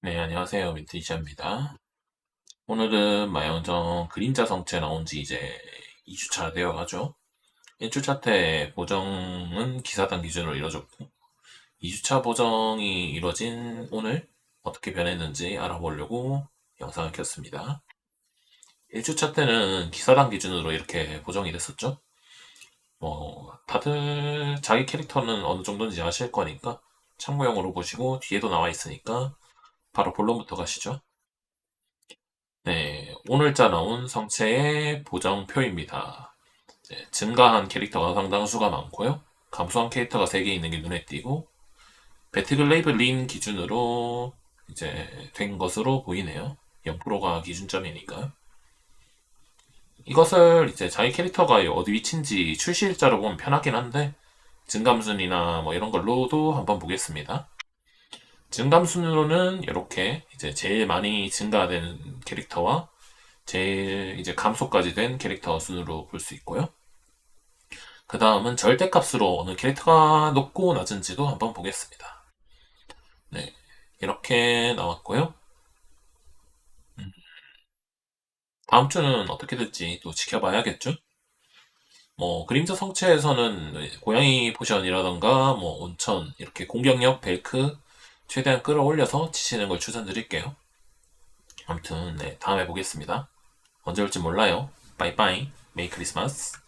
네, 안녕하세요. 민트이샤입니다. 오늘은 마영정 그림자 성체 나온 지 이제 2주차 되어 가죠. 1주차 때 보정은 기사단 기준으로 이루어졌고, 2주차 보정이 이루어진 오늘 어떻게 변했는지 알아보려고 영상을 켰습니다. 1주차 때는 기사단 기준으로 이렇게 보정이 됐었죠. 뭐, 다들 자기 캐릭터는 어느 정도인지 아실 거니까 참고용으로 보시고 뒤에도 나와 있으니까 바로 본론부터 가시죠. 네, 오늘자 나온 성체의 보정표입니다. 이제 증가한 캐릭터가 상당수가 많고요. 감소한 캐릭터가 3개 있는 게 눈에 띄고 배트글레이브 린 기준으로 이제 된 것으로 보이네요. 0%가 기준점이니까. 이것을 이제 자기 캐릭터가 어디 위치인지 출시일자로 보면 편하긴 한데 증감순이나 뭐 이런 걸로도 한번 보겠습니다. 증감 순으로는 이렇게 이제 제일 많이 증가된 캐릭터와 제일 이제 감소까지 된 캐릭터 순으로 볼 수 있고요. 그 다음은 절대값으로 어느 캐릭터가 높고 낮은지도 한번 보겠습니다. 네, 이렇게 나왔고요. 음, 다음 주는 어떻게 될지 또 지켜봐야겠죠? 뭐 그림자 성체에서는 고양이 포션이라던가 뭐 온천 이렇게 공격력 벨크 최대한 끌어올려서 치시는 걸 추천드릴게요. 아무튼 네, 다음에 보겠습니다. 언제 올지 몰라요. 빠이빠이. 메리 크리스마스.